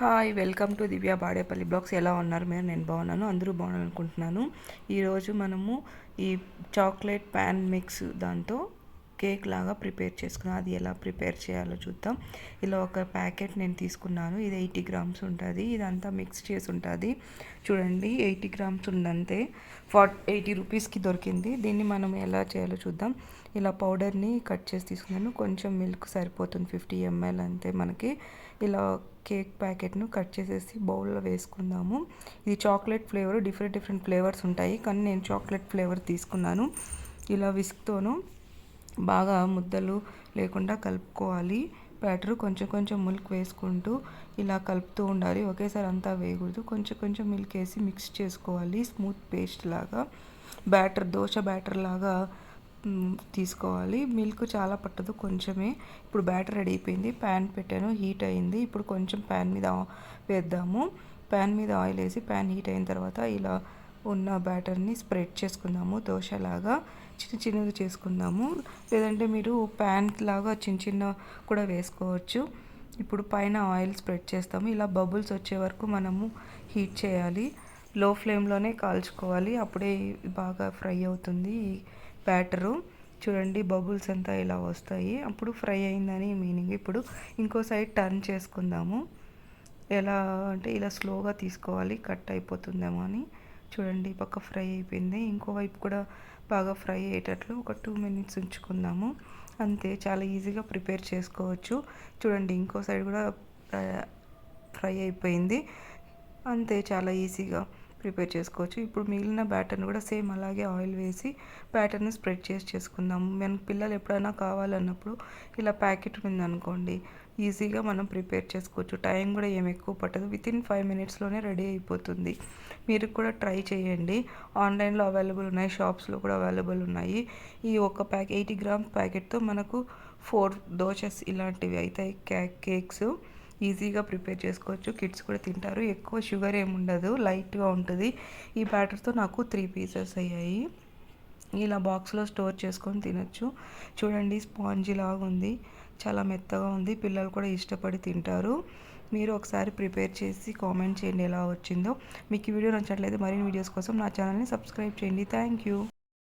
Hi welcome to Divya Badepalli blogs. ఎలా ఉన్నారు? మీరు నేను బాగున్నాను. అందరూ బాగున్నాను అనుకుంటున్నాను ఈరోజు మనము ఈ చాక్లెట్ ప్యాన్ మిక్స్ దాంతో కేక్ లాగా ప్రిపేర్ చేసుకున్నాం అది ఎలా ప్రిపేర్ చేయాలో చూద్దాం. ఇలా ఒక ప్యాకెట్ నేను తీసుకున్నాను. ఇది ఎయిటీ గ్రామ్స్ ఉంటుంది. ఇదంతా మిక్స్ చేసి ఉంటుంది. చూడండి ఎయిటీ గ్రామ్స్ ఉందంతే. ఫార్ట్ ఎయిటీ రూపీస్కి దొరికింది. దీన్ని మనం ఎలా చేయాలో చూద్దాం. ఇలా పౌడర్ని కట్ చేసి తీసుకున్నాను. కొంచెం మిల్క్ సరిపోతుంది. ఫిఫ్టీ ఎంఎల్ అంతే మనకి. ఇలా కేక్ ప్యాకెట్ను కట్ చేసేసి బౌల్లో వేసుకుందాము. ఇది chocolate flavour. Different different flavours ఉంటాయి. కానీ నేను చాక్లెట్ ఫ్లేవర్ తీసుకున్నాను. ఇలా విస్క్తోను బాగా ముద్దలు లేకుండా కలుపుకోవాలి. బ్యాటర్ కొంచెం కొంచెం మిల్క్ వేసుకుంటూ ఇలా కలుపుతూ ఉండాలి. ఒకేసారి అంతా వేయకూడదు. కొంచెం కొంచెం మిల్క్ వేసి మిక్స్ చేసుకోవాలి. స్మూత్ పేస్ట్ లాగా బ్యాటర్ దోశ బ్యాటర్ లాగా తీసుకోవాలి. మిల్క్ చాలా పట్టదు కొంచెమే. ఇప్పుడు బ్యాటర్ రెడీ అయిపోయింది. ప్యాన్ పెట్టాను. హీట్ అయింది. ఇప్పుడు కొంచెం ప్యాన్ మీద వేద్దాము. ప్యాన్ మీద ఆయిల్ వేసి ప్యాన్ హీట్ అయిన తర్వాత ఇలా ఉన్న బ్యాటర్ని స్ప్రెడ్ చేసుకుందాము దోశలాగా చిన్న చిన్నది చేసుకుందాము. లేదంటే మీరు ప్యాన్ లాగా చిన్న చిన్న కూడా వేసుకోవచ్చు. ఇప్పుడు పైన ఆయిల్ స్ప్రెడ్ చేస్తాము. ఇలా బబుల్స్ వచ్చే వరకు మనము హీట్ చేయాలి. లో ఫ్లేమ్లోనే కాల్చుకోవాలి. అప్పుడే బాగా ఫ్రై అవుతుంది ఈ బ్యాటరు. చూడండి బబుల్స్ అంతా ఇలా వస్తాయి. అప్పుడు ఫ్రై అయిందని మీనింగ్. ఇప్పుడు ఇంకో సైడ్ టర్న్ చేసుకుందాము. ఎలా అంటే ఇలా స్లోగా తీసుకోవాలి. కట్ అయిపోతుందేమో అని. చూడండి పక్క ఫ్రై అయిపోయింది. ఇంకో వైపు కూడా బాగా ఫ్రై అయ్యేటట్లు ఒక టూ మినిట్స్ ఉంచుకుందాము. అంతే చాలా ఈజీగా ప్రిపేర్ చేసుకోవచ్చు. చూడండి ఇంకో సైడ్ కూడా ఫ్రై అయిపోయింది. అంతే చాలా ఈజీగా ప్రిపేర్ చేసుకోవచ్చు. ఇప్పుడు మిగిలిన బ్యాటర్ని కూడా సేమ్ అలాగే ఆయిల్ వేసి బ్యాటర్ని స్ప్రెడ్ చేసి చేసుకుందాం మన పిల్లలు ఎప్పుడైనా కావాలన్నప్పుడు ఇలా ప్యాకెట్ ఉందనుకోండి ఈజీగా మనం ప్రిపేర్ చేసుకోవచ్చు. టైం కూడా ఏం ఎక్కువ పట్టదు. విత్ ఇన్ ఫైవ్ మినిట్స్లోనే రెడీ అయిపోతుంది. మీరు కూడా ట్రై చేయండి. ఆన్లైన్లో అవైలబుల్ ఉన్నాయి. షాప్స్లో కూడా అవైలబుల్ ఉన్నాయి. ఈ ఒక ప్యాక్ ఎయిటీ గ్రామ్స్ ప్యాకెట్తో మనకు ఫోర్ దోశస్ ఇలాంటివి అవుతాయి కేక్స్ ఈజీగా ప్రిపేర్ చేసుకోవచ్చు. కిడ్స్ కూడా తింటారు. ఎక్కువ షుగర్ ఏమి ఉండదు. లైట్గా ఉంటుంది. ఈ బ్యాటర్తో నాకు త్రీ పీసెస్ అయ్యాయి. ఇలా బాక్స్లో స్టోర్ చేసుకొని తినచ్చు. చూడండి స్పాంజీ లాగా ఉంది చాలా మెత్తగా ఉంది. పిల్లలు కూడా ఇష్టపడి తింటారు. మీరు ఒకసారి ప్రిపేర్ చేసి కామెంట్ చేయండి ఎలా వచ్చిందో. మీకు ఈ వీడియో నచ్చట్లేదు మరిన్ని వీడియోస్ కోసం నా ఛానల్ని సబ్స్క్రైబ్ చేయండి. Thank you.